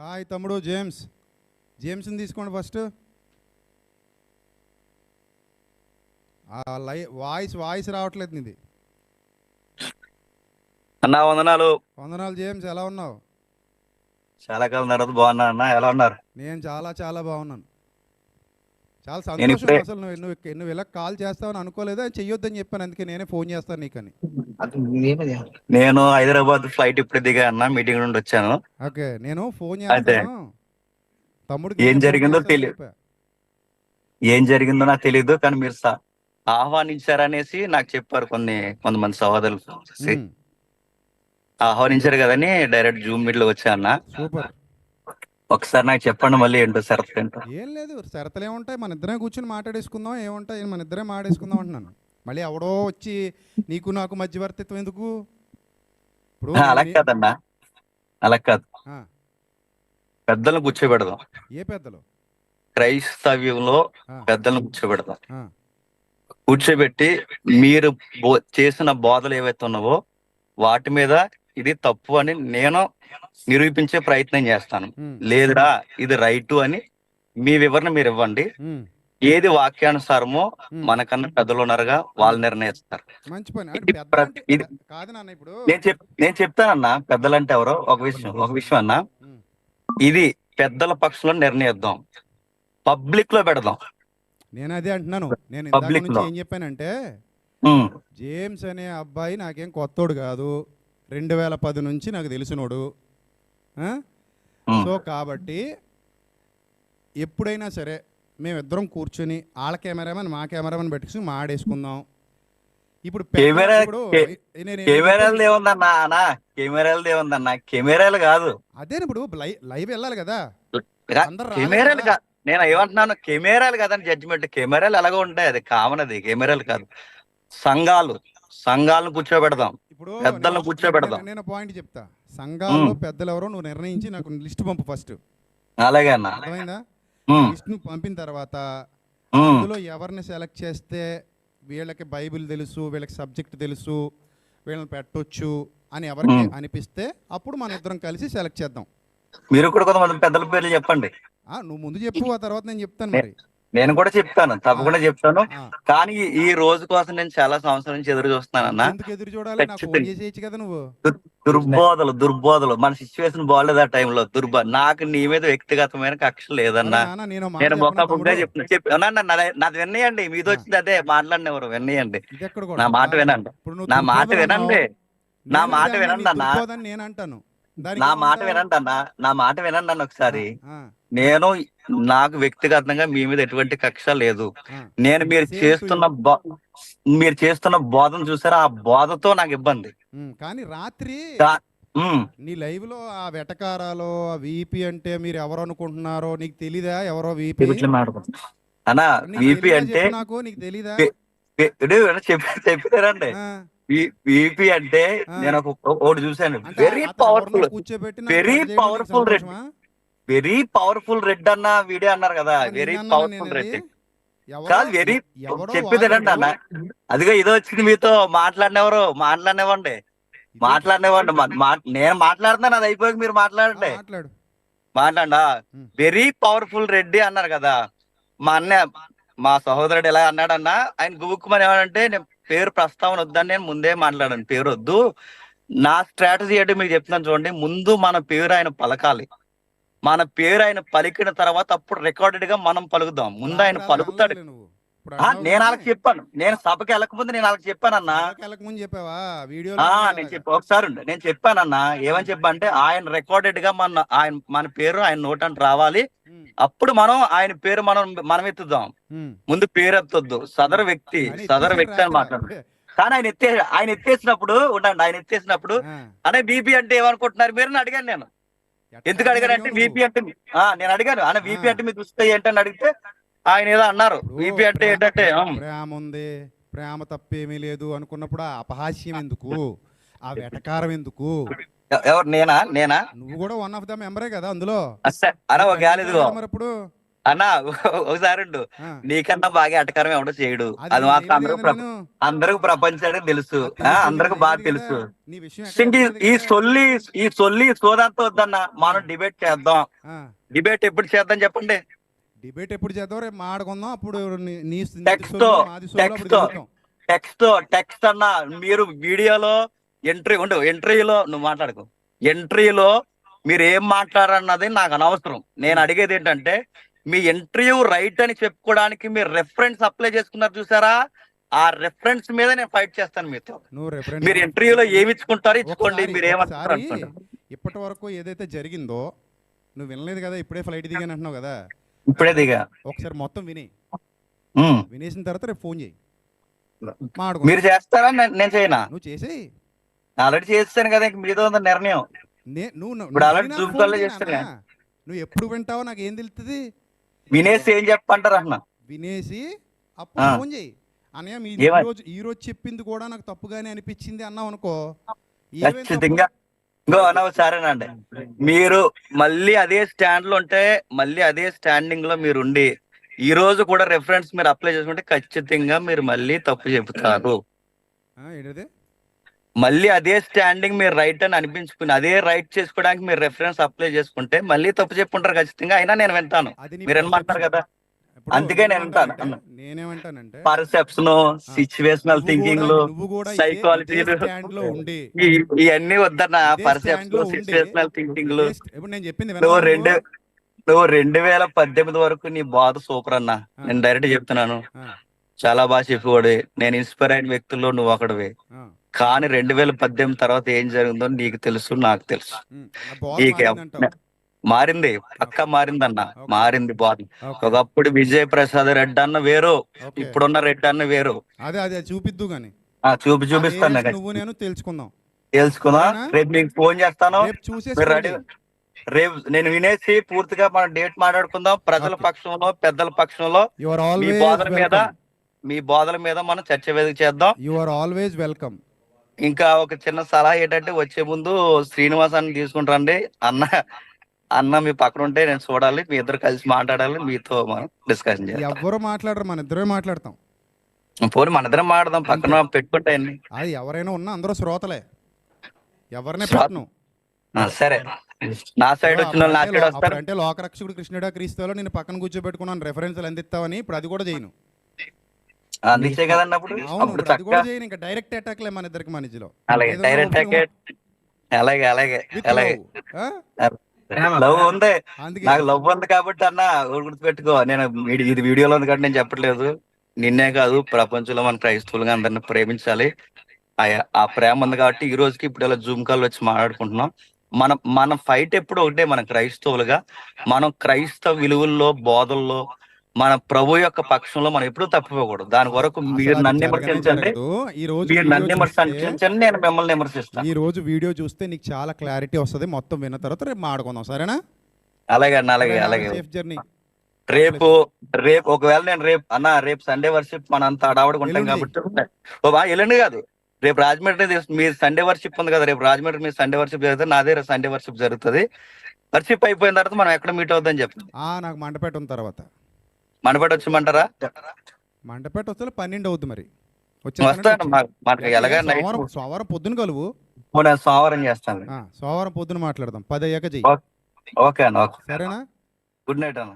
Hi తమ్ముడు James. జేమ్స్ని తీసుకోండి first. ఆ లై వాయిస్ వాయిస్ రావట్లేదు నీది. అన్న వందనాలు. వందనాలు జేమ్స్ ఎలా ఉన్నావు? చాలా కాలం తర్వాత బాగున్నా అన్న ఎలా ఉన్నారు? నేను చాలా చాలా బాగున్నాను. చాలా సంతోషం అసలు నువ్వు నువ్వు నువ్వు ఇలా కాల్ చేస్తావని అనుకోలేదు? చెయ్యొద్దని చెప్పాను అందుకే నేనే ఫోన్ చేస్తాను నీకని. నేను హైదరాబాద్ ఫ్లైట్ ఇప్పుడే దిగా అన్న మీటింగ్ నుండి వచ్చాను. ఓకే నేను ఫోన్. చేస్తాను తమ్ముడికి ఏం జరిగిందో తెలియదు. ఏం జరిగిందో నాకు తెలియదు కానీ మీరు స- ఆహ్వానించారనేసి నాకు చెప్పారు కొన్ని కొంతమంది సహోదరులు. ఆహ్వానించారు కదని డైరెక్ట్ జూమ్ మీట్లో వచ్చా అన్న. సూపర్. ఒకసారి నాకు చెప్పండి మళ్ళీ ఏంటో షరత్ ఏంటో ఏం లేదు షరతులు ఏముంటాయి? మన ఇద్దరే కూర్చొని మాట్లాడేసుకుందాం ఏముంటాయి? మన ఇద్దరే మాట్లాడేసుకుందాం అంటున్నాను. మళ్ళీ ఎవడో వచ్చి నీకు నాకు మధ్యవర్తిత్వం ఎందుకు? ఇప్పుడు అలా కాదన్నా. అలా కాదు. పెద్దలను కూర్చోబెడదాం. ఏ పెద్దలు? క్రైస్తవ్యంలో పెద్దలను కూర్చోబెడదాం. కూర్చోబెట్టి మీరు చేసిన బోధలు ఏవైతే ఉన్నావో వాటి మీద ఇది తప్పు అని నేను నిరూపించే ప్రయత్నం చేస్తాను. లేదురా ఇది రైటు అని మీ వివరణ మీరు ఇవ్వండి. ఏది వాక్యానుసారమో. మనకన్నా పెద్దలు ఉన్నారుగా వాళ్ళు నిర్ణయిస్తారు. మంచి పని. కాదు నాన్న ఇప్పుడు. నేను చెప్ నేను చెప్తానన్నా పెద్దలంటే ఎవరో ఒక విషయం ఒక విషయం అన్నా. ఇది పెద్దల పక్షంలో నిర్ణయిద్దాం. పబ్లిక్లో పెడదాం. నేను అదే అంటున్నాను. నేను నుంచి లో. ఏం చెప్పానంటే జేమ్స్ అనే అబ్బాయి నాకేం కొత్తోడు కాదు. రెండు వేల పది నుంచి నాకు తెలిసినోడు. సో కాబట్టి ఎప్పుడైనా సరే మేమిద్దరం కూర్చొని వాళ్ళ కెమెరామెన్ మా కెమెరామెన్ పెట్టుకుని మాడేసుకుందాం. ఇప్పుడు కెమెరాలు ఏముందన్నా? అన్నా కెమెరాలు ఏముందన్నా? కెమెరాలు కాదు. అదే ఇప్పుడు లైవ్ వెళ్ళాలి కదా? కెమెరాలు కదా. నేను ఏమంటున్నాను? కెమెరాలు కాదని జడ్జిమెంట్ కెమెరాలు ఎలాగో ఉంటాయి. అది కామన్ అది కెమెరాలు కాదు. సంఘాలు. సంఘాలను కూర్చోబెడదాం. ఇప్పుడు పెద్దలను కూర్చోబెడదాం. నేను- పాయింట్ చెప్తా. సంఘాల్లో పెద్దలు ఎవరో నువ్వు నిర్ణయించి నాకు లిస్ట్ పంపు ఫస్ట్ అలాగే అన్న. అర్థమైందా? లిస్ట్ నువ్వు పంపిన తర్వాత అందులో ఎవరిని సెలెక్ట్ చేస్తే వీళ్ళకి బైబిల్ తెలుసు వీళ్ళకి సబ్జెక్ట్ తెలుసు వీళ్ళని పెట్టొచ్చు అని ఎవరికి. అనిపిస్తే అప్పుడు మన ఇద్దరం కలిసి సెలెక్ట్ చేద్దాం. మీరు కూడా కొంతమంది పెద్దల పేర్లు చెప్పండి. నువ్వు ముందు చెప్పు ఆ తర్వాత నేను చెప్తాను మరి. నేను కూడా చెప్తాను తప్పకుండా చెప్తాను. కానీ ఈ- రోజు కోసం నేను చాలా సంవత్సరాల నుంచి ఎదురు నువ్వు. దుర్- దుర్బోధలు దుర్బోధలు. మన సిచ్యువేషన్ బాగాలేదు ఆ టైంలో దుర్బ నాకు నీ మీద వ్యక్తిగతమైన కక్ష లేదన్నా. నేను చెప్పనా తమ్ముడు? చెప్తున్నా చెప్పి అన్నా, నా- నా- నాది విన్నయండి మీది వచ్చింది అదే మాట్లాడినెవరు? విన్నయండి నా మాట వినండి. నా మాట వినండి. నా మాట అన్నా, వినండి అన్నా. నేను అంటాను నా మాట? వినండి అన్న నా మాట వినండి అన్న ఒకసారి నేను నాకు వ్యక్తిగతంగా మీ మీద ఎటువంటి కక్ష లేదు. నేను మీరు చేస్తున్న బో- మీరు చేస్తున్న బోధన చూసారా? ఆ బోధతో నాకు ఇబ్బంది. కానీ రాత్రి నీ లైవ్లో ఆ వెటకారాలో ఆ వీపీ అంటే మీరు ఎవరు అనుకుంటున్నారో నీకు తెలీదా? ఎవరో వీపీ? అన్న వీపీ అంటే నాకు నీకు తెలీదా? చెప్పి చెప్పారండి వీపీ అంటే. నేను ఒక ఒకటి చూసాను అంటే వెరీ పవర్ఫుల్ powerful. red. సంతోషమా? వెరీ పవర్ఫుల్ రెడ్ అన్న వీడియో అన్నారు కదా. వెరీ పవర్ఫుల్ రెడ్ కాదు వెరీ ఎవరో చెప్పేది వినండి అన్న. అదిగో ఇదో వచ్చింది మీతో. మాట్లాడినెవరు? మాట్లాడినవ్వండి. మాట్లాడినవ్వండి. నేను మాట్లాడుతున్నాను అది అయిపోయాక మీరు మాట్లాడండి. మాట్లాడు. వెరీ పవర్ఫుల్ రెడ్డి అన్నారు కదా. మా అన్న మా సహోదరుడు ఎలా అన్నాడన్నా ఆయన గుబుక్కుమని ఏమంటే నేను పేరు ప్రస్తావన వద్దని నేను ముందే మాట్లాడాను. పేరు వద్దు నా స్ట్రాటజీ అంటే మీకు చెప్తున్నాను చూడండి. ముందు మన పేరు ఆయన పలకాలి. మన పేరు ఆయన పలికిన తర్వాత అప్పుడు రికార్డెడ్గా మనం పలుకుదాం. ముందు ఆయన పలుకుతాడు. నేను వాళ్ళకి చెప్పాను. నేను సభకి వెళ్ళకముందు నేను వాళ్ళకి వెళ్ళక ముందు చెప్పావా? వీడియో నేను చెప్పి. ఒకసారి ఉండు. నేను చెప్పానన్నా ఏమని చెప్పా. అంటే ఆయన రికార్డెడ్గా మన ఆయన మన పేరు ఆయన నోటంట రావాలి. అప్పుడు మనం ఆయన పేరు మనం మనం ఎత్తుదాం. ముందు పేరు ఎత్తొద్దు. సదరు వ్యక్తి సదరు వ్యక్తి అని మాట్లాడు. కానీ ఆయన ఎత్తే ఆయన ఎత్తేసినప్పుడు ఉండండి ఆయన ఎత్తేసినప్పుడు అనే బీపీ అంటే ఏమనుకుంటున్నారు మీరు అని అడిగాను నేను. ఎందుకు అడిగాను అంటే వీపీ అంటే ఆ నేను అడిగాను. ఆయన వీపీ అంటే మీకు వస్తాయి ఏంటని అడిగితే ఆయన ఏదో అన్నారు. వీపీ అంటే ఏంటంటే ప్రేమ ఉంది ప్రేమ తప్పేమీ లేదు అనుకున్నప్పుడు ఆ అపహాస్యం ఎందుకు? ఆ వెటకారం ఎందుకు? ఎవరు నేనా? నేనా? నువ్వు కూడా వన్ ఆఫ్ ద మెంబరే కదా అందులో? అస్సే అన ఒక గాలి ఇదిగో. మరి ఇప్పుడు అన్న ఒకసారి. నీకన్నా బాగా ఎటకరం ఎవడో చేయడు. అది మాత్రం అందరూ. అందరికి ప్రపంచానికి తెలుసు. అందరికి బాగా తెలుసు. ఈ-. సొల్లి ఈ సొల్లి సోదంతా వద్దన్న. మనం డిబేట్ చేద్దాం. డిబేట్ ఎప్పుడు చేద్దాం చెప్పండి. డిబేట్ ఎప్పుడు చేద్దాం? రేపు మాడుకుందాం అప్పుడు నీ-. టెక్స్ట్ టెక్స్ట్ అన్న మీరు వీడియోలో ఎంట్రీ ఉండు ఎంట్రీలో నువ్వు మాట్లాడుకో. ఎంట్రీలో మీరు ఏం మాట్లాడన్నది నాకు అనవసరం. నేను అడిగేది ఏంటంటే మీ ఇంటర్వ్యూ రైట్ అని చెప్పుకోవడానికి మీరు రెఫరెన్స్ అప్లై చేసుకున్నారు చూసారా? ఆ రెఫరెన్స్ మీద నేను ఫైట్ చేస్తాను మీతో. మీరు ఇంటర్వ్యూలో ఏమి ఇచ్చుకుంటారో ఇచ్చుకోండి మీరు ఏమంటారు ఇప్పటి వరకు ఏదైతే జరిగిందో నువ్వు వినలేదు కదా ఇప్పుడే ఫ్లైట్ దిగాను అంటున్నావు కదా. ఇప్పుడే దిగా. ఒకసారి మొత్తం విని. వినేసిన తర్వాత రేపు ఫోన్ చేయి. మీరు చేస్తారా? నేను- చేయనా? నువ్వు చేసేయి. ఆల్రెడీ చేస్తాను కదా ఇంక మీతో ఉంది నిర్ణయం. నువ్వు నువ్వు ఇప్పుడు అలాంటి విని నాకు Zoom ఫోన్ call లో చేయి చేస్తానే. నువ్వు ఎప్పుడు వింటావో నాకు ఏం తెలుస్తుంది వినేసి ఏం చెప్పంటారు అన్న? వినేసి అప్పుడు. ఫోన్ చేయి. అన్నయ్య మీ ఈ? రోజు ఈ రోజు చెప్పింది కూడా నాకు తప్పుగానే అనిపించింది అన్నావు అనుకో. ఇంకో సరేనండి మీరు మళ్ళీ అదే స్టాండ్లో ఉంటే మళ్ళీ అదే స్టాండింగ్లో మీరు ఉండి ఈ రోజు కూడా రెఫరెన్స్ మీరు అప్లై చేసుకుంటే ఖచ్చితంగా మీరు మళ్ళీ తప్పు చెబుతారు. మళ్ళీ అదే స్టాండింగ్ మీరు రైట్ అని అనిపించుకుని అదే రైట్ చేసుకోవడానికి మీరు రెఫరెన్స్ అప్లై చేసుకుంటే మళ్ళీ తప్పు చెప్పుకుంటారు ఖచ్చితంగా. అయినా నేను వింటాను. మీరు ఏమంటారు కదా. అందుకే నేను వింటాను. నేనేమంటానంటే- పర్సెప్షన్ సిచ్యువేషనల్ థింకింగ్లు. లో ఉండి ఇవన్నీ వద్దన్న లో పర్సెప్షన్ సిచ్యువేషనల్ థింకింగ్ ఇప్పుడు నేను చెప్పింది నువ్వు రెండు నువ్వు? రెండు వేల పద్దెనిమిది వరకు నీ బాధ సూపర్ అన్న. నేను డైరెక్ట్ చెప్తున్నాను చాలా బాగా చెప్పేవాడు నేను ఇన్స్పైర్ అయిన వ్యక్తుల్లో నువ్వు ఒకడివి కానీ రెండు వేల పద్దెనిమిది తర్వాత ఏం జరిగిందో నీకు తెలుసు నాకు తెలుసు నీకు. మారింది. పక్క మారిందన్న. మారింది బాధ ఒకప్పుడు విజయ్ ప్రసాద్ రెడ్డి అన్న వేరు. ఇప్పుడున్న రెడ్డి అన్న వేరు. అదే అదే చూపిద్దు గాని. ఆ చూపి చూపిస్తాను నువ్వు నేను తెలుసుకుందాం. తెలుసుకుందా? రేపు నీకు ఫోన్ చేస్తాను. రెడీ. రేపు నేను వినేసి పూర్తిగా మనం డేట్ మాట్లాడుకుందాం. ప్రజల. పక్షంలో పెద్దల పక్షంలో మీ బోధల మీద. మీ బోధల మీద మనం చర్చ వేదిక చేద్దాం. You are always welcome. ఇంకా ఒక చిన్న సలహా ఏంటంటే వచ్చే ముందు శ్రీనివాసాన్ని తీసుకుంటారండి అన్న అన్న మీ పక్కన ఉంటే నేను చూడాలి మీ ఇద్దరు కలిసి మాట్లాడాలి మీతో మనం డిస్కషన్ చేయాలి ఎవ్వరు మాట్లాడరు మన ఇద్దరే మాట్లాడతాం. పోనీ మన ఇద్దరం మాట్లాడదాం పక్కన పెట్టుకుంటే అన్ని. అది ఎవరైనా ఉన్నా అందరూ శ్రోతలే. ఎవరినే పెట్టను. సరే. నా సైడ్ వచ్చిన నా సైడ్ వస్తారు. అంటే లోకరక్షకుడు కృష్ణుడా క్రీస్తులో నేను పక్కన కూర్చోబెట్టుకున్నాను రెఫరెన్స్లు అందిస్తావని ఇప్పుడు అది కూడా చేయను. అందించే కదండి అప్పుడు అప్పుడు అది కూడా చేయను ఇంకా డైరెక్ట్ అటాక్లే మన ఇద్దరికి మధ్యలో. అలాగే డైరెక్ట్ ఓపెన్ అలాగే అలాగే అలాగే? లవ్ ఉంది. నాకు లవ్ ఉంది కాబట్టి అన్న గుర్తుపెట్టుకో. నేను ఇది వీడియోలో ఉంది కాబట్టి నేను చెప్పట్లేదు. నిన్నే కాదు ప్రపంచంలో మన క్రైస్తవులుగా అందరిని ప్రేమించాలి. ఆ- ఆ ప్రేమ ఉంది కాబట్టి ఈ రోజుకి ఇప్పుడు ఇలా జూమ్ కాల్ వచ్చి మాట్లాడుకుంటున్నాం. మన మన ఫైట్ ఎప్పుడు ఒకటే మన క్రైస్తవులుగా. మనం క్రైస్తవ విలువల్లో బోధల్లో మన ప్రభు యొక్క పక్షంలో మనం ఎప్పుడూ తప్పిపోకూడదు. దాని వరకు మీరు నన్ను విమర్శించండి. ఈ రోజు మీరు నన్ను విమర్శించండి నేను మిమ్మల్ని విమర్శిస్తాను. ఈ రోజు వీడియో చూస్తే నీకు చాలా క్లారిటీ వస్తది. మొత్తం విన్న తర్వాత రేపు మాడుకుందాం సరేనా? అలాగే అన్న అలాగే అలాగే. సేఫ్ జర్నీ రేపు రేపు ఒకవేళ నేను రేపు అన్న రేపు సండే వర్షిప్ మన అంత అడావుడిగా ఉంటాం. కాబట్టి ఓ బా ఎల్లుండి కాదు. రేపు రాజమండ్రి మీ సండే వర్షిప్ ఉంది కదా రేపు రాజమండ్రి మీ సండే వర్షిప్ జరుగుతుంది నాదే సండే వర్షిప్ జరుగుతుంది. వర్షిప్ అయిపోయిన తర్వాత మనం ఎక్కడ మీట్ అవుద్దని చెప్పి ఆ నాకు మండపేట ఉన్న తర్వాత. మనపడి వచ్చమంటారా మండపేట వస్తే పన్నెండు అవుద్ది మరి. సోమవారం పొద్దున కలువు. సోమవారం చేస్తాను సోమవారం పొద్దున మాట్లాడదాం. పది అయ్యాక చెయ్యి. ఓకే అన్న సరేనా? గుడ్ నైట్ అన్న.